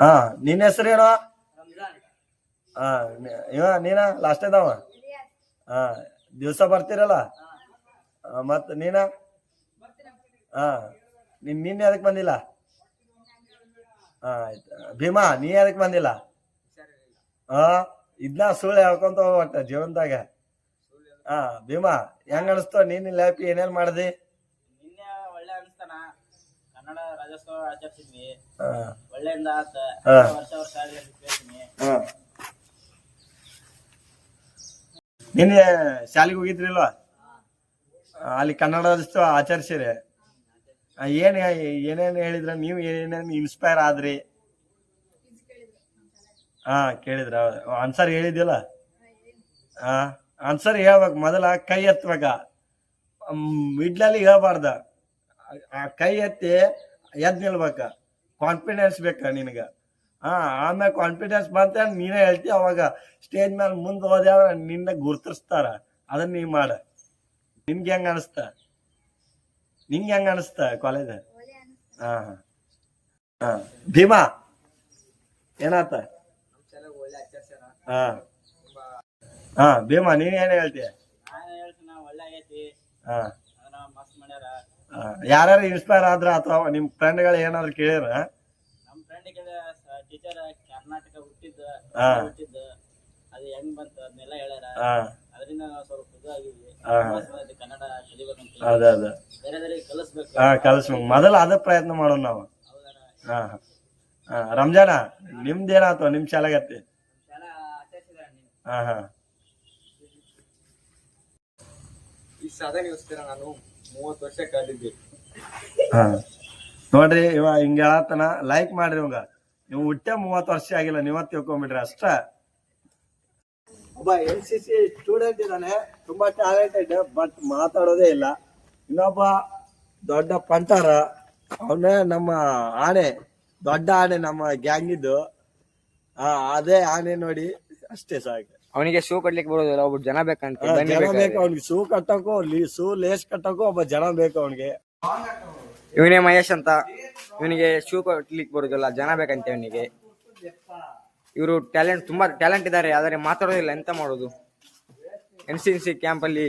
ಹಾ, ನಿನ್ನ ಹೆಸರು ಏನು? ಇವ ನೀನ? ಲಾಸ್ಟ್ ಇದಾವ ಹಾ, ದಿವಸ ಬರ್ತೀರಲ್ಲ? ಮತ್ ನೀನ? ಹಾ, ನಿನ್ ನಿನ್ನೆ ಅದಕ್ಕೆ ಬಂದಿಲ್ಲ? ಭೀಮಾ, ನೀ ಅದಕ್ಕೆ ಬಂದಿಲ್ಲ? ಹಾ, ಇದ್ನ ಸುಳ್ಳು ಹೇಳ್ಕೊಂತ ಹೋಗ್ಬಟ್ಟ ಜೀವನದಾಗ. ಹಾ, ಭೀಮಾ, ಹೆಂಗ್ ಅನಿಸ್ತು? ನೀನ್ ಲ್ಯಾಪಿ ಏನೇನ್ ಮಾಡ್ದಿ ನಿನ್ನೆ ಒಳ್ಳೆ ಅನಿಸ್ತಾನ ಕನ್ನಡ ರಾಜ್ಯೋತ್ಸವ ಆಚರಿಸಿದ್ವಿ. ಒಳ್ಳೆಯಿಂದ ಆತ. ವರ್ಷ ವರ್ಷ ಕೇಳ್ತೀನಿ. ನಿನ್ನೆ ಶಾಲೆಗೆ ಹೋಗಿದ್ರಿಲ್ವಾ? ಅಲ್ಲಿ ಕನ್ನಡ ರಾಜ್ಯೋತ್ಸವ ಆಚರಿಸಿರಿ ಏನು ಏನ್ ಏನೇನ್ ಹೇಳಿದ್ರ? ನೀವು ಏನೇನ್ ಇನ್ಸ್ಪೈರ್ ಆದ್ರಿ? ಹಾ ಕೇಳಿದ್ರ. ಆನ್ಸರ್ ಹೇಳಿದ್ಯಲ್ಲ? ಹಾ. ಆನ್ಸರ್ ಹೇಳ್ಬೇಕು. ಮೊದಲ ಕೈ ಎತ್ತಬೇಕ ಮಿಡ್ಲಲ್ಲಿ ಹೇಳ್ಬಾರ್ದ. ಆ ಕೈ ಎತ್ತಿ ಎದ್ ನಿಲ್ಬೇಕ. ಕಾನ್ಫಿಡೆನ್ಸ್ ಬೇಕ ನಿನಗ? ಹಾ ಆಮೇಲೆ ಕಾನ್ಫಿಡೆನ್ಸ್ ಬಂತ ನೀನೇ ಹೇಳ್ತಿ ಅವಾಗ ಸ್ಟೇಜ್ ಮೇಲೆ ಮುಂದೆ ಹೋದೆ ಅಂದ್ರೆ ನಿನ್ನ ಗುರುತಿಸ್ತಾರ. ಅದನ್ನ ನೀ ಮಾಡ. ನಿನ್ಗೆ ಹೆಂಗ ಅನಿಸ್ತ? ನಿಂಗೆ ಹೆಂಗ ಅನಿಸ್ತ ಕಾಲೇಜ್ ಹಾ ಹಾ. ಹಾಂ. ಭೀಮಾ ಏನಾತ? ಒಳ್ಳೆ ಹಾಂ. ಹಾ ಭೀಮಾ ನೀನ್ ಏನ್ ಹೇಳ್ತೀಯ ಹಾ. ಮಾಡ್ಯಾರ ಯಾರು ಇನ್ಸ್ಪೈರ್ ಆದ್ರ ಅಥವಾ ನಿಮ್ ಫ್ರೆಂಡ್ಗಳು ಏನಾದ್ರು ಕೇಳಿರ ನಮ್ಮ ಫ್ರೆಂಡ್ ಟೀಚರ್ ಕರ್ನಾಟಕ ಹುಟ್ಟಿದ್ದ ಹಾ. ಹುಟ್ಟಿದ್ದು ಅದು ಹೆಂಗ್ ಬಂತು ಅದನ್ನೆಲ್ಲ ಹೇಳ್ಯಾರ. ಅದರಿಂದ ನಾವು ಸ್ವಲ್ಪ ಇದು ಆಗಿದ್ವಿ ಹಾ. ಮಸ್ತ್ ಬಂದೈತಿ ಕನ್ನಡ ಕಲಿಬೇಕಂತ ಅದ ಅದ. ಬೇರೆ ಬೇರೆ ಕಲಿಸ್ಬೇಕು. ಹಾ ಕಲ್ಸ್ಬೇಕು. ಮೊದಲು ಅದ ಪ್ರಯತ್ನ ಮಾಡೋಣ ನಾವು. ಹಾ. ಹಾ ರಂಜಾನ ನಿಮ್ದೇನಾತ ನಿಮ್ ಶಾಲೆಗತ್ತಿ? ಹಾ ಹಾ. ಸಾಧನೆಗೋಸ್ಕರ ನಾನು ಮೂವತ್ತು ವರ್ಷ ಕಾದಿದ್ದೆ ಹಾ. ನೋಡ್ರಿ ಇವ ಹಿಂಗ ಹೇಳತನ ಲೈಕ್ ಮಾಡ್ರಿ ಇವಂಗ. ನೀವು ಹುಟ್ಟೆ ಮೂವತ್ತು ವರ್ಷ ಆಗಿಲ್ಲ ನೀವ ತಿಳ್ಕೊಂಬಿಡ್ರಿ ಅಷ್ಟ. ಒಬ್ಬ ಎನ್ ಸಿ ಸಿ ಸ್ಟೂಡೆಂಟ್ ಇದ್ದಾನೆ ತುಂಬಾ ಟ್ಯಾಲೆಂಟೆಡ್ ಬಟ್ ಮಾತಾಡೋದೇ ಇಲ್ಲ. ಇನ್ನೊಬ್ಬ ದೊಡ್ಡ ಪಂಟಾರ ಅವನೇ ನಮ್ಮ ಆನೆ ದೊಡ್ಡ ಆನೆ ನಮ್ಮ ಗ್ಯಾಂಗ್ ಇದ್ದು ಆ ಅದೇ ಆನೆ ನೋಡಿ ಅಷ್ಟೇ ಸಾಕು. ಅವನಿಗೆ ಶೂ ಕಟ್ಲಿಕ್ಕೆ ಬರೋದಿಲ್ಲ ಒಬ್ಬ ಜನ ಬೇಕಂತ ಜನ ಬೇಕು ಅವ್ನಿಗೆ ಶೂ ಕಟ್ಟಕ್ಕೋ ಲೀ ಶೂ ಲೇಸ್ ಕಟ್ಟಕ್ಕೋ ಒಬ್ಬ ಜನ ಬೇಕು ಅವನಿಗೆ. ಇವನೇ ಮಹೇಶ್ ಅಂತ ಇವನಿಗೆ ಶೂ ಕಟ್ಲಿಕ್ಕೆ ಬರೋದಿಲ್ಲ ಜನ ಬೇಕಂತ ಇವನಿಗೆ ಇವರು ಟ್ಯಾಲೆಂಟ್ ತುಂಬಾ ಟ್ಯಾಲೆಂಟ್ ಇದ್ದಾರೆ ಆದರೆ ಮಾತಾಡೋದಿಲ್ಲ ಎಂತ ಮಾಡೋದು? ಎನ್ ಸಿ ಸಿ ಕ್ಯಾಂಪ್ ಅಲ್ಲಿ